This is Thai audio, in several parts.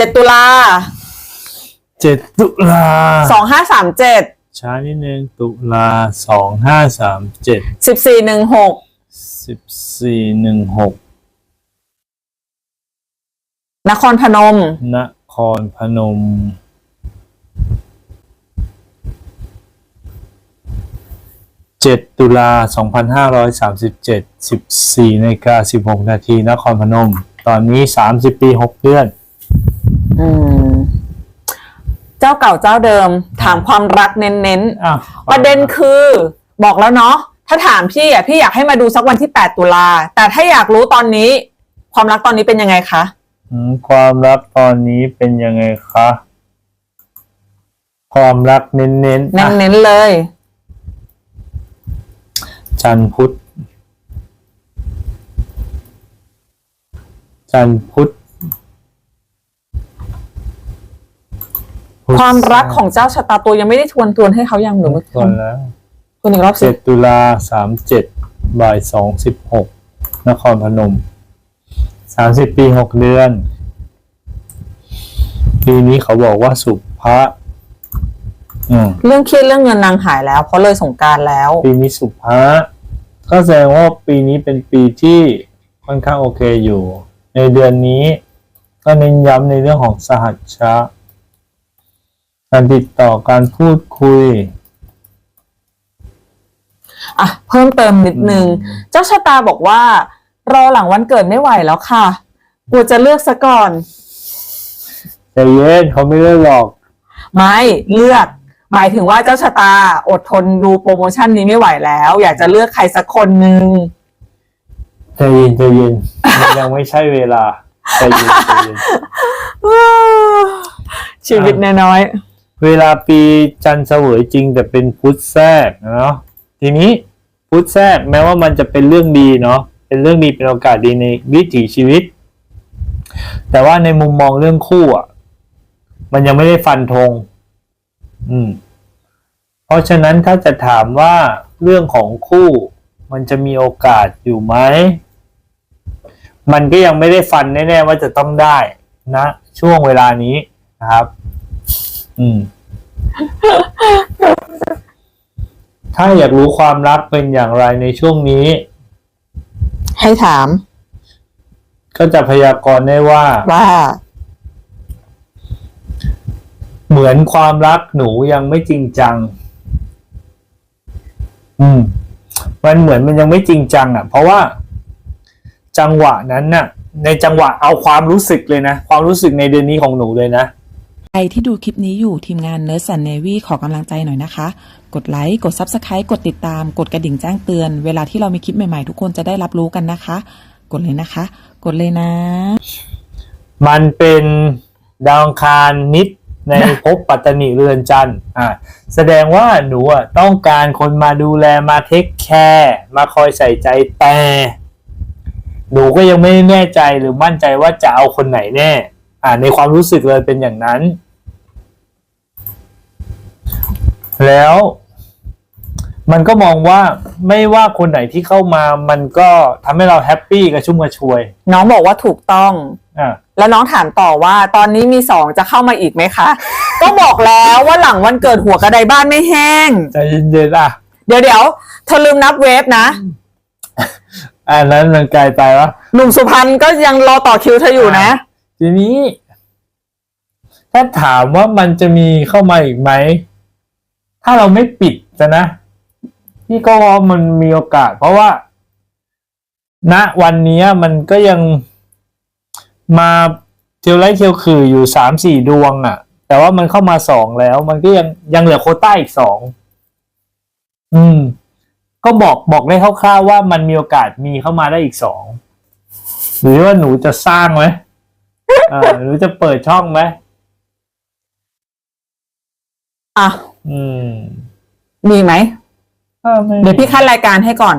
เจ็ดตุลาเจ็ดตุลาสองห้าสามเจ็ดช้านิดนึงตุลาสองห้าสามเจ็ดสิบสี่หนึ่งหกสิบสี่หนึ่งหกนครพนม นครพนม เจ็ดตุลาสองพันห้าร้อยสามสิบเจ็ดสิบสี่นาฬิกาสิบหกนาทีนครพนม ตอนนี้สามสิบปีหกเดือน อืมเจ้าเก่าเจ้าเดิม ถามความรักเน้นอ้าวๆประเด็นคือบอกแล้วเนาะถ้าถามพี่อะพี่อยากให้มาดูสักวันที่ 8 ตุลา แต่ถ้าอยากรู้ตอนนี้ ความรักตอนนี้เป็นยังไงคะ อืมความรักตอนนี้เป็นยังไงคะ ความรักเน้นๆเอะน้นๆเลย จันทร์พุธ จันทร์พุธพุธ ความรักของเจ้าชะตาตัวยังไม่ได้ทวนทวนให้เขายังหรือว่าก่อนแล้วทวนอีกรอบสิเจ็ดตุลาสามเจ็ดบ่ายสองสิบหกนครพนมสามสิบปีหกเดือน ปีนี้เขาบอกว่าสุภะอืมเรื่องเครียดเรื่องเงินนางหายแล้ว เพราะเลยสงกรารแล้ว ปีนี้สุภะก็แสดงว่าปีนี้เป็นปีที่ค่อนข้างโอเคอยู่ ในเดือนนี้ ก็เน้นย้ำในเรื่องของสหัชชะ การติดต่อการพูดคุย อะเพิ่มเติมนิดนึงอืมเจ้าชะตาบอกว่า รอหลังวันเกิดไม่ไหวแล้วค่ะกลัวจะเลือกซะก่อน แต่เย็นเขาไม่ได้หรอก ไม่เลือก หมายถึงว่าเจ้าชะตาอดทนดูโปรโมชั่นนี้ไม่ไหวแล้ว อยากจะเลือกใครสักคนหนึ่งใจเย็นใจเย็นมันยังไม่ใช่เวลาใจเย็นใจเย็น ชีวิตน้อย เวลาปีจันทร์เสวยจริงแต่เป็นพุธแทรกเนาะทีนี้พุธแทรกแม้ว่ามันจะเป็นเรื่องดีเนาะเป็นเรื่องดีเป็นโอกาสดีในวิถีชีวิต แต่ว่าในมุมมองเรื่องคู่อะมันยังไม่ได้ฟันธงอืม เพราะฉะนั้นถ้าจะถามว่าเรื่องของคู่มันจะมีโอกาสอยู่ไหม มันก็ยังไม่ได้ฟันแน่ๆว่าจะต้องได้นะ ช่วงเวลานี้นะครับ อืม ถ้าอยากรู้ความรักเป็นอย่างไรในช่วงนี้ๆให้ถาม ก็จะพยากรณ์ได้ว่า ว่า เหมือนความรักหนูยังไม่จริงจัง อืม มันเหมือนมันยังไม่จริงจัง อะ เพราะว่า จังหวะนั้นน่ะ ในจังหวะเอาความรู้สึกเลยนะ ความรู้สึกในเดือนนี้ของหนูเลยนะใครที่ดูคลิปนี้อยู่ทีมงาน Nurse and Navy ขอกำลังใจหน่อยนะคะ กดไลค์กด Subscribe กดติดตาม กดกระดิ่งแจ้งเตือน เวลาที่เรามีคลิปใหม่ๆ ทุกคนจะได้รับรู้กันนะคะ กดเลยนะคะ กดเลยนะ มันเป็นดาวอังคารนิดในภพปัตตนิเรือนจันทร์อ่าแสดงว่าหนูอะต้องการคนมาดูแลมาเทคแคร์มาคอยใส่ใจแต่ หนูก็ยังไม่แน่ใจหรือมั่นใจว่าจะเอาคนไหนแน่ อ่าในความรู้สึกเลยเป็นอย่างนั้น แล้วมันก็มองว่าไม่ว่าคนไหนที่เข้ามามันก็ทำให้เราแฮปปี้กระชุ่มกระชวยน้องบอกว่าถูกต้อง อ่า แล้วน้องถามต่อว่าตอนนี้มีสองจะเข้ามาอีกไหมคะ ก็บอกแล้วว่าหลังวันเกิดหัวกระไดบ้านไม่แห้ง ใจเย็นๆอะ เดี๋ยวเดี๋ยวเธอลืมนับเวฟนะ อันนั้นมันไกลไปวะ หนุ่มสุพรรณก็ยังรอต่อคิวเธออยู่นะ ทีนี้ ถ้าถามว่ามันจะมีเข้ามาอีกไหม ถ้าเราไม่ปิดจะนะพี่ก็ว่ามันมีโอกาส เพราะว่า ณวันนี้มันก็ยังมาเทียวไล่เทียวคืออยู่สามสี่ดวงอะ่ะ แต่ว่ามันเข้ามาสองแล้ว มันก็ยังยังเหลือโคต้าอีกสองอืม ก็บอกบอกได้คร่าวๆว่ามันมีโอกาสมีเข้ามาได้อีกสองหรือว่าหนูจะสร้างไหมหรือจะเปิดช่องไหมอะ อืมมีไหมถ้าไม่เดี๋ยวพี่ขั้นรายการให้ก่อน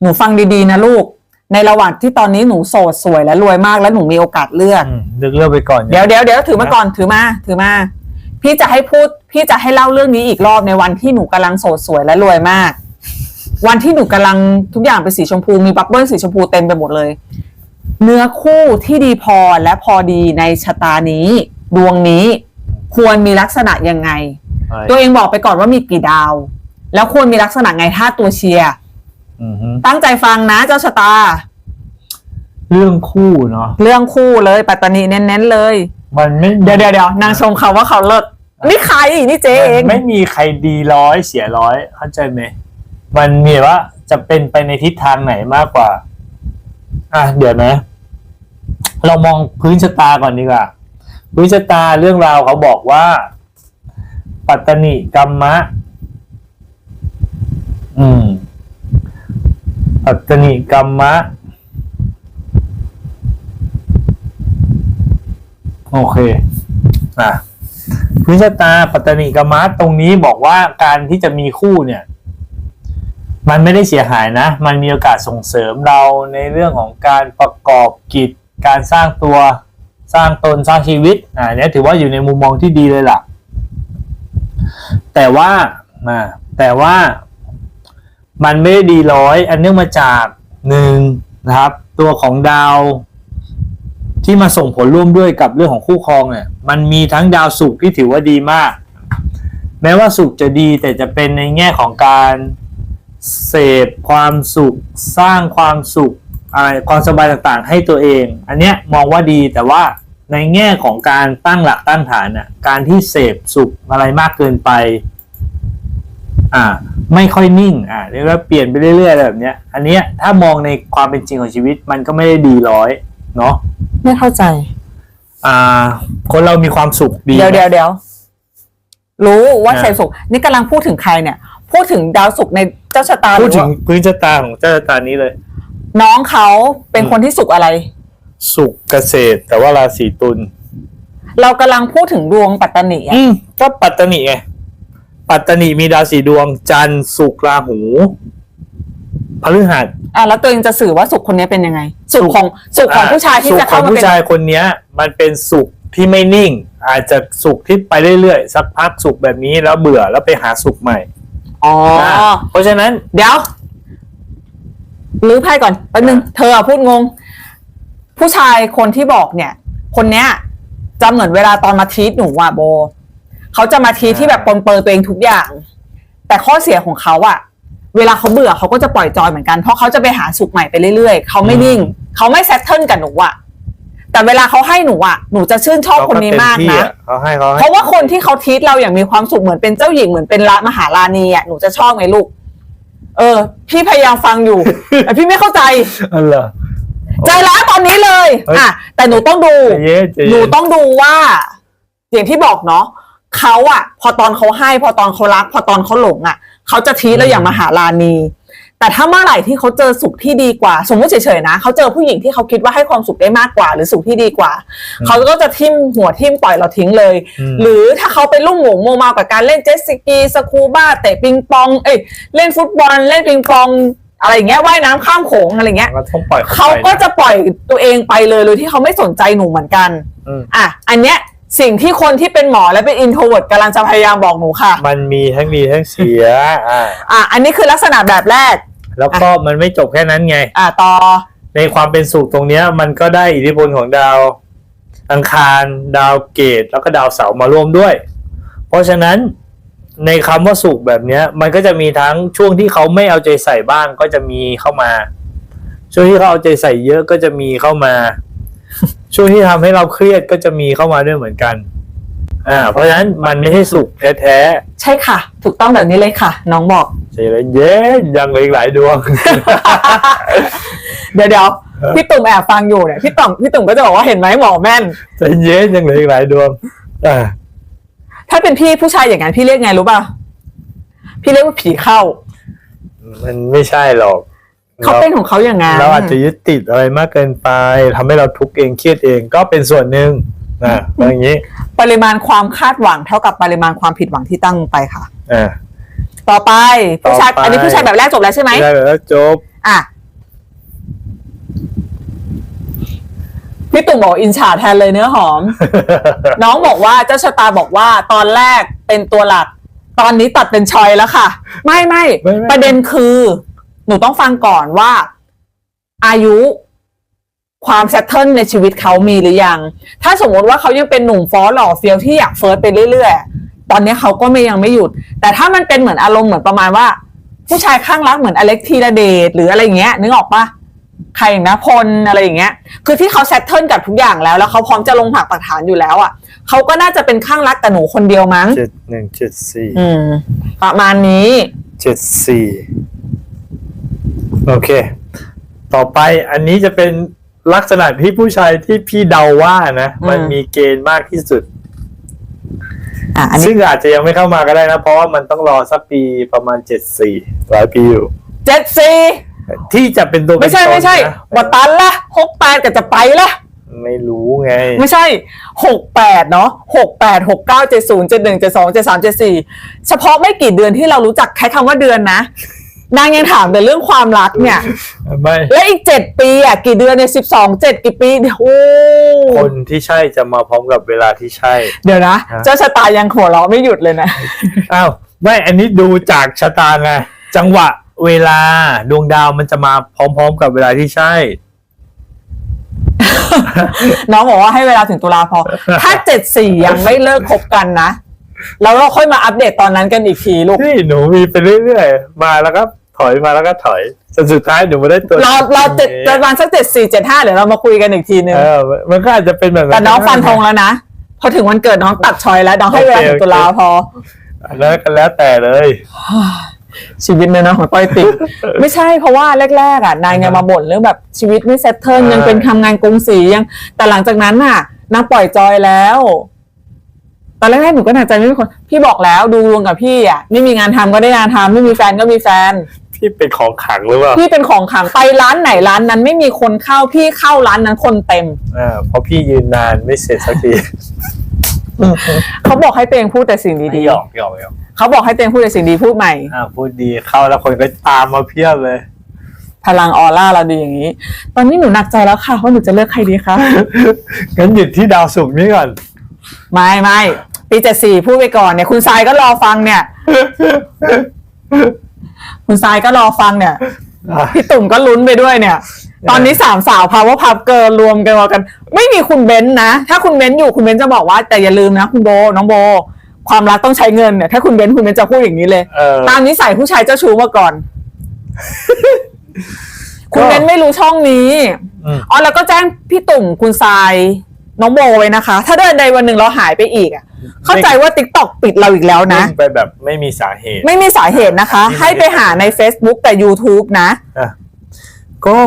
หนูฟังดีๆนะลูก ในระหว่างที่ตอนนี้หนูโสดสวยและรวยมากแล้วหนูมีโอกาสเลือกอืมเลือกเลือกไปก่อน เดี๋ยวเดี๋ยวเดี๋ยวถือมาก่อนถือมา ถือมา พี่จะให้พูด พี่จะให้เล่าเรื่องนี้อีกรอบในวันที่หนูกำลังโสดสวยและรวยมาก วันที่หนูกำลังทุกอย่างเป็นสีชมพูมีบับเบิ้ลสีชมพูเต็มไปหมดเลย เนื้อคู่ที่ดีพอและพอดีในชะตานี้ ดวงนี้ควรมีลักษณะยังไง ตัวเองบอกไปก่อนว่ามีกี่ดาว แล้วควรมีลักษณะไงถ้าตัวเชียร์อือฮึตั้งใจฟังนะเจ้าชะตา เรื่องคู่เนาะเรื่องคู่เลย ปัตตานีเน้นๆเลย มันไม่เดี๋ยวเดี๋ยวเดี๋ยวนางชมเขาว่าเขาเลิศนี่ใครนี่เจ๊เองมันไม่มีใครดีร้อยเสียร้อยเข้าใจไหมมันมีว่าจะเป็นไปในทิศทางไหนมากกว่า อะเดี๋ยวนะ เรามองพื้นชะตาก่อนดีกว่า พื้นชะตาเรื่องราวเขาบอกว่า ปัตตนิกรรมะ อืม ปัตตนิกรรมะ โอเค อะพื้นชะตาปัตตนิกรรมะตรงนี้บอกว่าการที่จะมีคู่เนี่ย มันไม่ได้เสียหายนะ มันมีโอกาสส่งเสริมเราในเรื่องของการประกอบกิจ การสร้างตัวสร้างตนสร้างชีวิตอ่าเนี้ยถือว่าอยู่ในมุมมองที่ดีเลยล่ะ แต่ว่าอ่าแต่ว่ามันไม่ได้ดีร้อยอันเนื่องมาจากหนึ่งนะครับ ตัวของดาว ที่มาส่งผลร่วมด้วยกับเรื่องของคู่ครองเนี่ยมันมีทั้งดาวศุกร์ที่ถือว่าดีมาก แม้ว่าศุกร์จะดีแต่จะเป็นในแง่ของการเสพความสุข สร้างความสุขอะไรความสบายต่างๆ ให้ตัวเอง อันเนี้ยมองว่าดีแต่ว่า ในแง่ของการตั้งหลักตั้งฐานน่ะการที่เสพสุขอะไรมากเกินไปอ่าไม่ค่อยนิ่งอ่าเรียกว่าเปลี่ยนไปเรื่อยๆอะไรแบบเนี้ย อันเนี้ยถ้ามองในความเป็นจริงของชีวิตมันก็ไม่ได้ดีร้อยเนาะไม่เข้าใจอ่าคนเรามีความสุขดีเดี๋ยวเดี๋ยวเดี๋ยวรู้ว่าอ่าใครสุขนี่กำลังพูดถึงใครเนี่ย พูดถึงดาวสุขในเจ้าชะตาพูดหรือถึงว่าพื้นชะตาของเจ้าชะตานี้เลย น้องเขาเป็นอืมคนที่สุขอะไร สุขเกษตร แต่ว่าราศีตุลเรากำลังพูดถึงดวงปัตตานีอะอืมก็ปัตตนิไงปัตตนิมีดาวสีดวง จันทร์สุกร์ราหูพฤหัสอะแล้วตัวเองจะสื่อว่าสุขคนนี้เป็นยังไง สุขของสุขของผู้ชายที่สุขจะขอเข้างมาผู้เป็นชายคนเนี้ย มันเป็นสุขที่ไม่นิ่ง อาจจะสุขที่ไปเรื่อยๆสักพักสุขแบบนี้แล้วเบื่อแล้วไปหาสุขใหม่อ๋อาเพราะฉะนั้น เดี๋ยวรื้อไพ่ก่อนแป๊บนึงอะเธออะพูดงง ผู้ชายคนที่บอกเนี่ย คนเนี้ยจะเหมือนเวลาตอนมาทีทหนูอะโบเขาจะมาทีทที่แบบปนเปื้อนตัวเองทุกอย่าง แต่ข้อเสียของเขาอะเวลาเขาเบื่อเขาก็จะปล่อยจอยเหมือนกันเพราะเขาจะไปหาสุขใหม่ไปเรื่อยๆเขาไม่นิ่งเขาไม่แซทเทิลกับหนูอะแต่เวลาเขาให้หนูอะหนูจะชื่นชอบคนนี้มากเต็ที่นะอเขาให้เขาให้เพราะว่าคนที่เขาทีทเราอย่างมีความสุขเหมือนเป็นเจ้าหญิงเหมือนเป็นละมหาราณีอะหนูจะชอบไงลูก เออ พี่พยายามฟังอยู่แต่พี่ไม่เข้าใจอ๋อเหรอ ใจร้ายตอนนี้เลยเฮ้ย อะแต่หนูต้องดู ใจเย็นใจหเย็นูนต้องดูว่าอย่างที่บอกเนาะเขาอะพอตอนเขาให้ พอตอนเขารัก พอตอนเขาหลงอะเขาจะทีทเราอย่างมหาราณีแต่ถ้าเมื่อไหร่ที่เขาเจอสุขที่ดีกว่า สมมติเฉยๆนะเขาเจอผู้หญิงที่เขาคิดว่าให้ความสุขได้มากกว่า หรือสุขที่ดีกว่า เขาก็จะทิ่มหัวทิ่มปล่อยเราทิ้งเลย ม หรือถ้าเขาไปลุ่มหมงโมมากับการเล่นเจ็ตสกีสคูบ้าเตะปิงปอง เอ้ยเล่นฟุตบอลเล่นปิงปอง อะไรอย่างเงี้ยว่ายน้ำข้ามโขงอะไรเงี้ยก็ต้องปล่อยเขาไปก็นจะปล่อยตัวเองไปเลยโดยที่เขาไม่สนใจหนูเหมือนกันอืม อะอันเนี้ยสิ่งที่คนที่เป็นหมอและเป็นอินโทรเวิร์ดกำลังจะพยายามบอกหนูค่ะ มันมีทั้งดีทั้งเสีย อ่า อะอันนี้คือลักษณะแบบแรก แล้วก็มันไม่จบแค่นั้นไง อะต่อ ในความเป็นสุขตรงเนี้ยมันก็ได้อิทธิพลของดาวอังคาร ดาวเกตแล้วก็ดาวเสาร์มาร่วมด้วย เพราะฉะนั้น ในคำว่าสุขแบบเนี้ย มันก็จะมีทั้งช่วงที่เขาไม่เอาใจใส่บ้างก็จะมีเข้ามา ช่วงที่เขาเอาใจใส่เยอะก็จะมีเข้ามา ช่วงที่ทำให้เราเครียดก็จะมีเข้ามาด้วยเหมือนกัน อ่า เพราะฉะนั้นมันไม่ใช่สุขแท้ใช่ค่ะ ถูกต้องแบบนี้เลยค่ะ น้องบอกๆใจเย็นๆยังเหลืออีกหลายดวง เดี๋ยวเดี๋ยวพี่ตุ่มแอบฟังอยู่เนี่ยพี่ตุ่มพี่ตุ่มก็จะบอกว่าเห็นไหมหมอแม่นใจเย็นยังเหลืออีกหลายดวงอ่า ถ้าเป็นพี่ผู้ชายอย่างนั้นพี่เรียกไงรู้ป่ะ พี่เรียกว่าผีเข้า มันไม่ใช่หรอกเขาเป็นของเขาอย่างนั้นเราอาจจะยึดติดอะไรมากเกินไปทำให้เราทุกข์เองเครียดเองก็เป็นส่วนหนึ่งนะอย่างนี้ ปริมาณความคาดหวังเท่ากับปริมาณความผิดหวังที่ตั้งลงไปค่ะอ่าต่อไปผู้ชายต่อไปอันนี้ผู้ชายแบบแรกจบแล้วใช่ไหมได้แล้วจบ อะ พี่ตุ่มบอกอินฉาแทนเลยเนื้อหอม น้องบอกว่าเจ้าชะตาบอกว่าตอนแรกเป็นตัวหลัก ตอนนี้ตัดเป็นชอยแล้วค่ะ ไม่ไม่ไม่ไม่ ประเด็นคือ หนูต้องฟังก่อนว่า อายุความแซตเทิลในชีวิตเขามีหรือยัง ถ้าสมมติว่าเขายังเป็นหนุ่มฟอหล่อเฟียวที่อยากเฟิร์สไปเรื่อยๆ ตอนนี้เขาก็ไม่ยังไม่หยุด แต่ถ้ามันเป็นเหมือนอารมณ์เหมือนประมาณว่า ผู้ชายข้างรักเหมือนอเล็กธีรเดชหรืออะไรอย่างเงี้ยนึกออกปะ ใครอย่างนะพลอะไรอย่างเงี้ย คือที่เขาแซตเทิลกับทุกอย่างแล้ว แล้วเขาพร้อมจะลงผักปักฐานอยู่แล้วอะเขาก็น่าจะเป็นข้างรักแต่หนูคนเดียวมั้งเจ็ดหนึ่งเจ็ดสี่อืม ประมาณนี้เจ็ดสี่โอเค ต่อไปอันนี้จะเป็นลักษณะที่ผู้ชายที่พี่เดาว่านะอืมมันมีเกณฑ์มากที่สุด อะอันนี้ซึ่งอาจจะยังไม่เข้ามาก็ได้นะ เพราะว่ามันต้องรอสักปีประมาณเจ็ดสี่หลายปีอยู่เจ็ดสี่ ที่จะเป็นตัวไม่ใช่เป็นตนไม่ใช่นะบัตตันละหกแปดก็จะไปละไม่รู้ไง ไม่ใช่หกแปดเนาะหกแปดหกเก้าเจ็ดศูนย์เจ็ดหนึ่งเจ็ดสองเจ็ดสามเจ็ดสี่เฉพาะไม่กี่เดือนที่เรารู้จักใช้คำว่าเดือนนะ นางยังถามแต่เรื่องความรักเนี่ย ไม่และอีกเจ็ดปีอะกี่เดือนเนี่ยสิบสองเจ็ดกี่ปีเดี๋ยวโอ้คนที่ใช่จะมาพร้อมกับเวลาที่ใช่ เดี๋ยวนะ ฮะ เจ้าชะตายังหัวเราะไม่หยุดเลยนะ อ้าวไม่อันนี้ดูจากชะตาไงจังหวะ เวลาดวงดาวมันจะมาพร้อม ๆ กับเวลาที่ใช่ น้องบอกว่าให้เวลาถึงตุลาพอ ถ้าเจ็ดสี่ยังไม่เลิกคบกันนะแล้วเราค่อยมาอัปเดตตอนนั้นกันอีกทีลูกนี่หนูมีไปเรื่อยๆ มาแล้วก็ถอยมาแล้วก็ถอยจนสุดท้ายหนูมาได้ตัวเราเราเจ็ดประมาณสักเจ็ดสี่เจ็ดห้าเดี๋ยวเรามาคุยกันอีกทีนึงเออมันก็อาจจะเป็นแบบแต่น้องฟันธงแล้วนะพอถึงวันเกิดน้องตัดชอยแล้วน้องให้เวลาถึงตุลาพอแล้วกันแล้วแต่เลย ชีวิตเนี่ยนะของต้อยติดไม่ใช่เพราะว่าแรกๆอะนางยังมาบ่นเรื่องแบบชีวิตไม่เซตเทิลอ่ายัยังเป็นทำงานกรุงศรียัง แต่หลังจากนั้นน่ะนางปล่อยจอยแล้วตอนแรกๆหนูก็หนักใจไม่มีคนพี่บอกแล้วดูดวงกับพี่อะไม่มีงานทำก็ได้งานทำไม่มีแฟนก็มีแฟนพี่เป็นของขลังหรือเปล่าพี่เป็นของขลังไปร้านไหนร้านนั้นไม่มีคนเข้าพี่เข้าร้านนั้นคนเต็มอ่าเพราะพี่ยืนนานไม่เสร็จสักที เขาบอกให้เตงพูดแต่สิ่งดีหยอกหยอกหยอกๆเขาบอกให้เตงพูดแต่สิ่งดีพูดใหม่อ่าพูดดีเข้าแล้วคนก็ตามมาเพียบเลย พลังออร่าเราดีอย่างนี้ ตอนนี้หนูหนักใจแล้วค่ะว่าหนูจะเลือกใครดีคะงั้นหยุดที่ดาวศุกร์นี้ก่อน ไม่ไม่ปีเจ็ดสี่พูดไปก่อนเนี่ย คุณทรายก็รอฟังเนี่ย คุณทรายก็รอฟังเนี่ยพี่ตุ่มก็ลุ้นไปด้วยเนี่ย ตอนนี้สามสาวพาวเวอร์พับเกิร์รวมกันมากัน ไม่มีคุณเบนซ์นะ ถ้าคุณเบนซ์อยู่คุณเบนซ์จะบอกว่าแต่อย่าลืมนะ คุณโบน้องโบ ความรักต้องใช้เงินเนี่ยถ้าคุณเบนซ์คุณเบนซ์จะพูดอย่างนี้เลย เออ ตามนิสัยผู้ชายเจ้าชู้มาก่อน คุณเบนซ์ไม่รู้ช่องนี้อืม อ๋อแล้วก็แจ้งพี่ตุ่มคุณทรายน้องโบไว้นะคะ ถ้าเดินใดวันหนึ่งเราหายไปอีกอะเข้าใจว่าติ๊กต็อกปิดเราอีกแล้วนะ วิ่งไปแบบไม่มีสาเหตุ ไม่มีสาเหตุนะคะไม่มีให้ไปหาใน Facebook แต่ YouTube นะ อะ ก็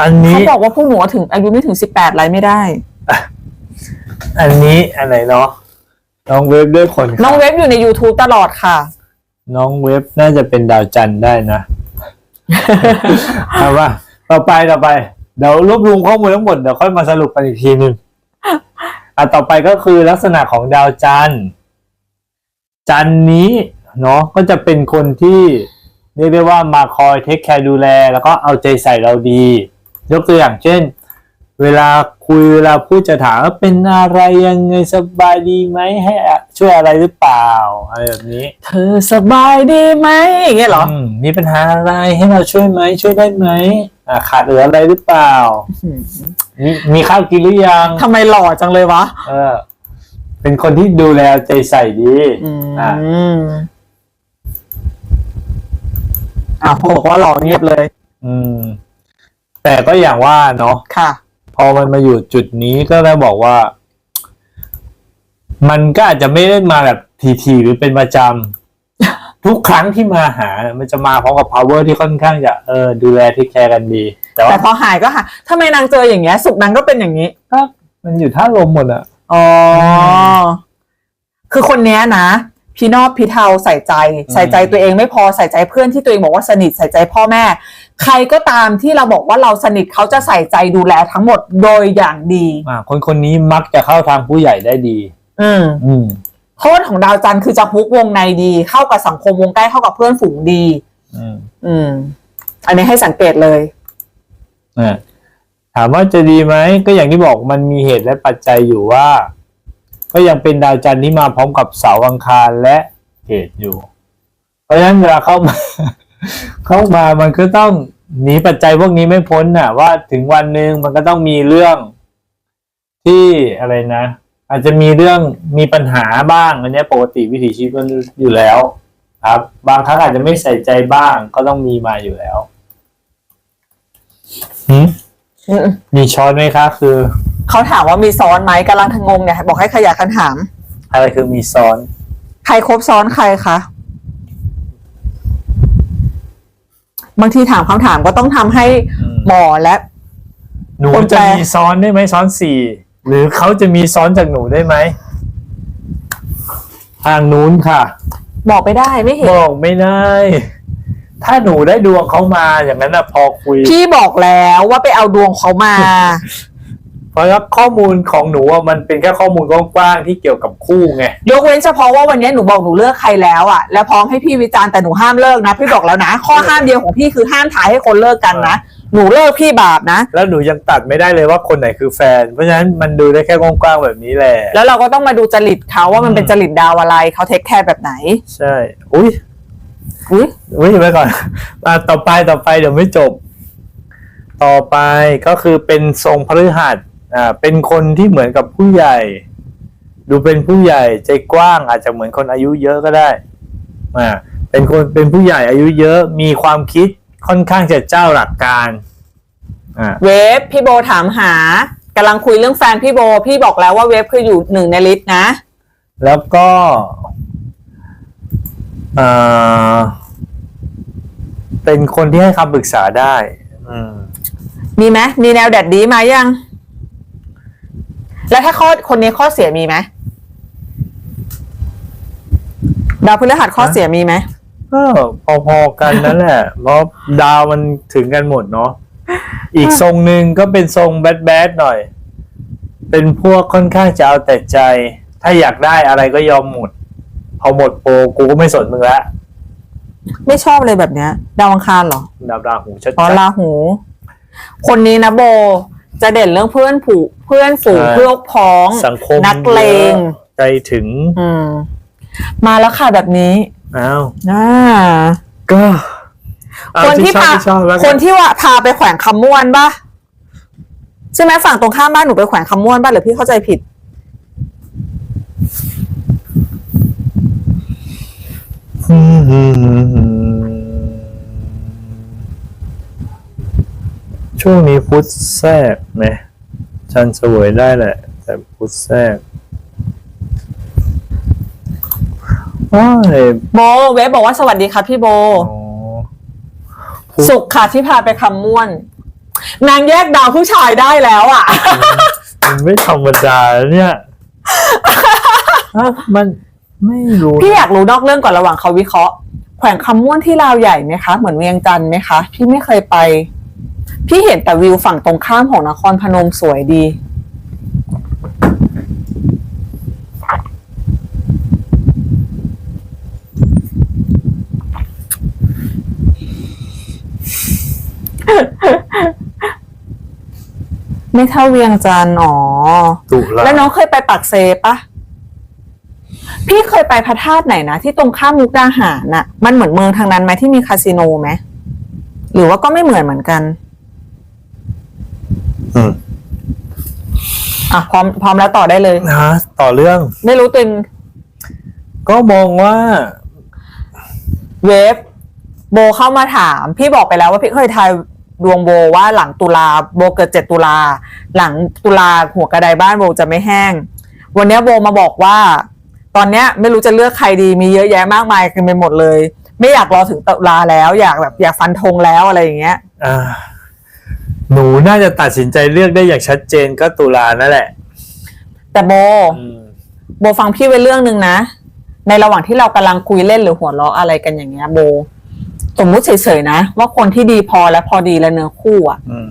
อันนี้ เขาบอกว่าผู้หนูถึงอายุไม่ถึง18ไรไม่ได้ อันนี้อันไหนเนาะน้องเว็บด้วยคนน้องเว็บอยู่ใน YouTube ตลอดค่ะ น้องเว็บน่าจะเป็นดาวจันทร์ได้นะเอาว่าต่อไปต่อไป เดี๋ยวรวบรวมข้อมูลทั้งหมดเดี๋ยวค่อยมาสรุปกันอีกทีหนึ่งอะต่อไปก็คือลักษณะของดาวจันทร์จันทร์นี้เนาะก็จะเป็นคนที่ เรียกได้ว่ามาคอยเทคแคร์ดูแล แล้วก็เอาใจใส่เราดี ยกตัวอย่างเช่น เวลาคุยเวลาพูดจะถามว่าเป็นอะไรยังไงสบายดีไหมให้อะช่วยอะไรหรือเปล่าอะไรแบบนี้ เธอสบายดีไหมอย่างเงี้ยเหรอมมีปัญหาอะไรให้เราช่วยไหมช่วยได้ไหมอ่าขาดเหลืออะไรหรือเปล่า มีมีข้าวกินหรือยัง ทำไมหล่อจังเลยวะ เออ เป็นคนที่ดูแลใจใส่ดี อืมอ่า อะบอกว่าหล่อเงียบเลย อืม แต่ก็อย่างว่าเนาะค่ะ พอมันมาอยู่จุดนี้ก็ได้บอกว่า มันก็อาจจะไม่ได้มาแบบทีๆหรือเป็นประจำทุกครั้งที่มาหา มันจะมาพร้อมกับ power ที่ค่อนข้างจะเออดูแลที่แคร์กันดี แต่ว่าแต่พอหายก็หายทำไมนางเจออย่างเงี้ย สุกนางก็เป็นอย่างนี้ ก็มันอยู่ท่าลมหมดอะอ๋อ คือคนเนี้ยนะ พี่นอบพี่เทาใส่ใจ ใส่ใจตัวเองไม่พอใส่ใจเพื่อนที่ตัวเองบอกว่าสนิทใส่ใจพ่อแม่ ใครก็ตามที่เราบอกว่าเราสนิทเขาจะใส่ใจดูแลทั้งหมดโดยอย่างดีอ่าคนคนนี้มักจะเข้าทางผู้ใหญ่ได้ดี อืมอืมโทษของดาวจันทร์คือจะฮุกวงในดี เข้ากับสังคมวงใกล้เข้ากับเพื่อนฝูงดี อืมอืม อันนี้ให้สังเกตเลยอ่าถามว่าจะดีไหมก็อย่างที่บอกมันมีเหตุและปัจจัยอยู่ว่า ก็ยังเป็นดาวจันทร์ที่มาพร้อมกับเสาร์อังคารและเหตุอยู่ เพราะฉะนั้นเวลาเข้ามาเข้ามามันก็ต้องหนีปัจจัยพวกนี้ไม่พ้นน่ะ ว่าถึงวันหนึ่งมันก็ต้องมีเรื่องที่อะไรนะ อาจจะมีเรื่องมีปัญหาบ้างอันเนี้ยปกติวิถีชีวิตมันอยู่แล้ว ครับ บางครั้งอาจจะไม่ใส่ใจบ้างก็ต้องมีมาอยู่แล้วหืมอืมมีช้อนไหมคะคือ เขาถามว่ามีซ้อนไหมกำลังทงงเนี่ย บอกให้ขยายคำถาม อะไรคือมีซ้อน ใครครบซ้อนใครคะบางทีถามคำถามก็ต้องทำให้อืม หมอและ หนูคนแปลจะมีซ้อนได้ไหมซ้อนสี่หรือเขาจะมีซ้อนจากหนูได้ไหมทางนู้นค่ะ บอกไม่ได้ไม่เห็น บอกไม่ได้ ถ้าหนูได้ดวงเขามาอย่างนั้นนะพอคุย พี่บอกแล้วว่าไปเอาดวงเขามาเพ ราะว่าข้อมูลของหนูอะมันเป็นแค่ข้อมูลกว้างๆที่เกี่ยวกับคู่ไง ยกเว้นเฉพาะว่าวันนี้หนูบอกหนูเลิกใครแล้วอะ แล้วพร้อมให้พี่วิจารณ์แต่หนูห้ามเลิกนะพี่บอกแล้วนะ ข้อห้ามเดียวของพี่คือห้ามถ่ายให้คนเลิกกันนะหนูเลิกพี่บาปนะ แล้วหนูยังตัดไม่ได้เลยว่าคนไหนคือแฟน เพราะฉะนั้นมันดูได้แค่กว้างๆแบบนี้แหละ แล้วเราก็ต้องมาดูจริตเขาว่ามันอืมเป็นจริตดาวอะไรเขาเทคแคร์แบบไหน ใช่ อุ้ยอุ้ยอุ้ยไว้ก่อนอะต่อไปต่อไปเดี๋ยวไม่จบ ต่อไปก็คือเป็นทรงพฤหัส อ่าเป็นคนที่เหมือนกับผู้ใหญ่ ดูเป็นผู้ใหญ่ใจกว้างอาจจะเหมือนคนอายุเยอะก็ได้อ่าเป็นคนเป็นผู้ใหญ่อายุเยอะมีความคิดค่อนข้างจะเจ้าหลักการอ่าเวฟพี่โบถามหากำลังคุยเรื่องแฟนพี่โบ พี่บอกแล้วว่าเวฟคืออยู่หนึ่งในลิสต์นะ แล้วก็อ่าเป็นคนที่ให้คำปรึกษาได้ อืม มีไหมมีแนวแดดดีมายัง แล้วถ้าข้อคนนี้ข้อเสียมีไหมดาวพฤหัสข้อเสียมีไหมก็พอๆกันนั่นแหละเพราะดาวมันถึงกันหมดเนาะอีกทรงหนึ่งก็เป็นทรงแบดแบดๆหน่อย เป็นพวกค่อนข้างจะเอาแต่ใจ ถ้าอยากได้อะไรก็ยอมหมด พอหมดโปรกูก็ไม่สนมึงละไม่ชอบเลยแบบเนี้ย ดาวอังคารเหรอดาวราหูชัดอ๋อราหู คนนี้นะโบ จะเด่นเรื่องเพื่อนผูเพื่อนฝูงเพื่อนพ้อง สังคมนักเลงยอะใจถึง อืม มาแล้วค่ะแบบนี้อ้าวอ่าก็เอาคนที่ชอบพาชอบแล้วคกันที่ว่าพาไปแขวงคำม่วนปะใช่ไหมฝั่งตรงข้ามบ้านหนูไปแขวงคำม่วนปะหรือพี่เข้าใจผิด ช่วงนี้พุทธแทรกไหมจันทร์เสวยได้แหละ แต่พุทธแทรกว้ายโบเว็บบอกว่าสวัสดีค่ะพี่โบ อ๋อพุธสุขค่ะที่พาไปคำม่วน นางแยกดาวผู้ชายได้แล้วอะ มันไม่ธรรมดาเนี่ยอะมันไม่รู้พี่อยากรู้นอกเรื่องก่อนระหว่างเขาวิเคราะห์ แขวงคำม่วนที่ลาวใหญ่ไหมคะ เหมือนเวียงจันทร์ไหมคะ พี่ไม่เคยไป พี่เห็นแต่วิวฝั่งตรงข้ามของนครพนมสวยดี ไม่เท่าเวียงจันทร์อ๋อ ตุลาแล้วน้องเคยไปปักเซปะ พี่เคยไปพระธาตุไหนนะ ที่ตรงข้ามมุกดาหารน่ะ มันเหมือนเมืองทางนั้นไหมที่มีคาสิโนไหม หรือว่าก็ไม่เหมือนเหมือนกัน อืมอะพร้อมพร้อมแล้วต่อได้เลย นะต่อเรื่องไม่รู้ตึงก็มองว่า เวฟโบเข้ามาถาม พี่บอกไปแล้วว่าพี่เคยทายดวงโบว่าหลังตุลาโบเกิดเจ็ดตุลาหลังตุลาหัวกระไดบ้านโบจะไม่แห้ง วันเนี้ยโบมาบอกว่า ตอนเนี้ยไม่รู้จะเลือกใครดีมีเยอะแยะมากมายกันไปหมดเลย ไม่อยากรอถึงตุลาแล้ว อยากแบบอยากฟันธงแล้วอะไรอย่างเงี้ย อ่า หนูน่าจะตัดสินใจเลือกได้อย่างชัดเจนก็ตุลานั่นแหละ แต่โบ อืม โบฟังพี่ไว้เรื่องหนึ่งนะ ในระหว่างที่เรากำลังคุยเล่นหรือหัวเราะอะไรกันอย่างเงี้ยโบ สมมุติเฉยๆนะ ว่าคนที่ดีพอและพอดีและเนื้อคู่อะอืม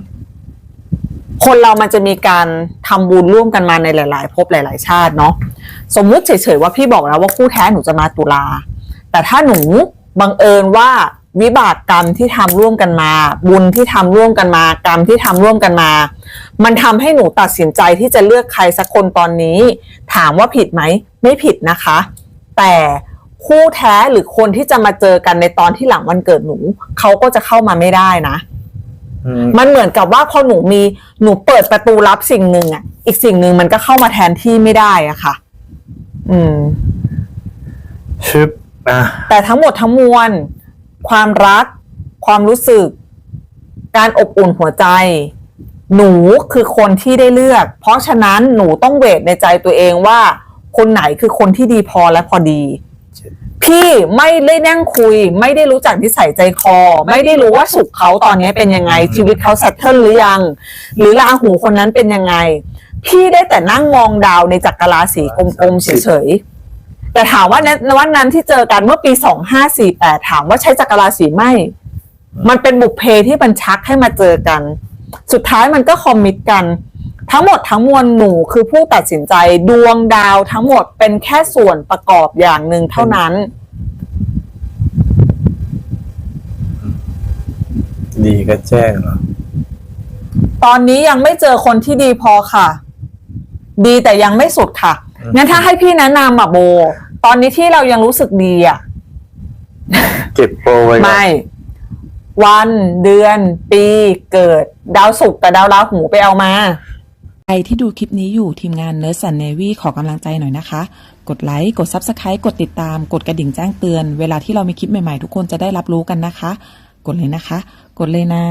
คนเรามันจะมีการทำบุญร่วมกันมาในหลาย ๆ ภพหลาย ๆ ชาติเนาะสมมุติเฉยๆว่าพี่บอกแล้วว่าคู่แท้หนูจะมาตุลา แต่ถ้าหนูบังเอิญว่า วิบากกรรมที่ทำร่วมกันมา บุญที่ทำร่วมกันมา กรรมที่ทำร่วมกันมา มันทำให้หนูตัดสินใจที่จะเลือกใครสักคนตอนนี้ ถามว่าผิดไหม ไม่ผิดนะคะ แต่คู่แท้หรือคนที่จะมาเจอกันในตอนที่หลังวันเกิดหนูเขาก็จะเข้ามาไม่ได้นะอืมมันเหมือนกับว่าพอหนูมีหนูเปิดประตูรับสิ่งหนึ่งอะ อีกสิ่งหนึ่งมันก็เข้ามาแทนที่ไม่ได้อะค่ะ อืมชึบอะแต่ทั้งหมดทั้งมวล ความรัก ความรู้สึก การอบอุ่นหัวใจ หนูคือคนที่ได้เลือก เพราะฉะนั้นหนูต้องเวทในใจตัวเองว่า คนไหนคือคนที่ดีพอและพอดี พี่ไม่ได้นั่งคุย ไม่ได้รู้จักนิสัยใจคอ ไม่ได้รู้ว่าสุขเขาตอนนี้เป็นยังไง ชีวิตเขาเซตเทิลหรือยัง หรือราหูคนนั้นเป็นยังไง พี่ได้แต่นั่งมองดาวในจักรราศีกลมๆเฉยๆ แต่ถามว่าในวันนั้นที่เจอกันเมื่อปี2548ถามว่าใช้จักรราศีไม่ มันเป็นบุพเพที่บันชักให้มาเจอกัน สุดท้ายมันก็คอมมิตกัน ทั้งหมดทั้งมวลหนูคือผู้ตัดสินใจดวงดาวทั้งหมดเป็นแค่ส่วนประกอบอย่างหนึ่งเท่านั้น ดีก็แจ้งเหรอตอนนี้ยังไม่เจอคนที่ดีพอค่ะ ดีแต่ยังไม่สุดค่ะ งั้นถ้าให้พี่แนะนำอะโบ ตอนนี้ที่เรายังรู้สึกดีอะเก็บโปรไว้ก่อนไม่ วันเดือน ปีเกิด ดาวศุกร์กับดาวราหูไปเอามา ใครที่ดูคลิปนี้อยู่ทีมงานเนิร์สสันเนวีขอกำลังใจหน่อยนะคะ กดไลค์ กด Subscribe กดติดตาม กดกระดิ่งแจ้งเตือน เวลาที่เรามีคลิปใหม่ๆ ทุกคนจะได้รับรู้กันนะคะ กดเลยนะคะ กดเลยนะ